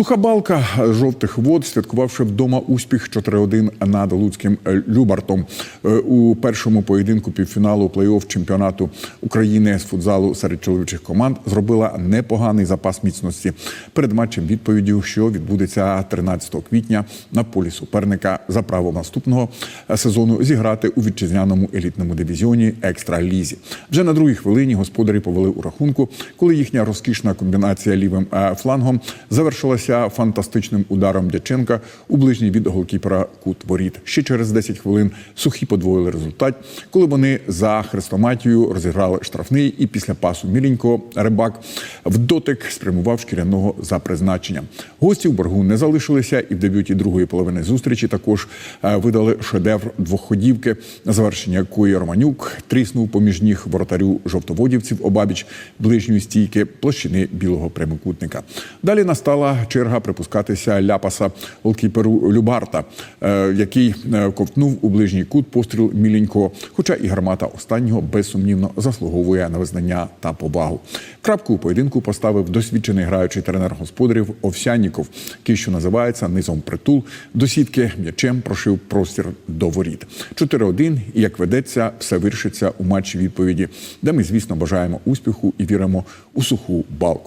Суха балка жовтих вод, святкувавши вдома успіх 4-1 над Луцьким Любартом Е, у першому поєдинку півфіналу плей-офф чемпіонату України з футзалу серед чоловічих команд, зробила непоганий запас міцності перед матчем відповіддю, що відбудеться 13 квітня на полі суперника за право наступного сезону зіграти у вітчизняному елітному дивізіоні екстра лізі. Вже на другій хвилині господарі повели у рахунку, коли їхня розкішна комбінація лівим е, флангом завершилася фантастичним ударом Дяченка у ближній від голкіпера кут воріт. Ще через 10 хвилин сухі подвоїли результат, коли вони за хрестоматію розіграли штрафний і після пасу міленького рибак в дотик спрямував шкіряного за призначенням. Гості в боргу не залишилися, і в дебюті другої половини зустрічі також е, видали шедевр двохходівки, на завершення якої Романюк тріснув поміж ніг воротарю жовтоводівців обабіч ближньої стійки площини білого прямокутника. Далі настала черга припускатися ляпаса голкіперу Любарта, е, який е, ковтнув у ближній кут постріл міленького. Хоча і гармата останнього безсумнівно заслуговує на визнання та повагу. Крапку у поєдинку поставив досвідчений граючий тренер господарів Овсянніков, який, що називається низом притул, до сітки м'ячем прошив простір до воріт. 4-1, і як ведеться, все вирішиться у матчі відповіді, де ми, звісно, бажаємо успіху і віримо у суху балку.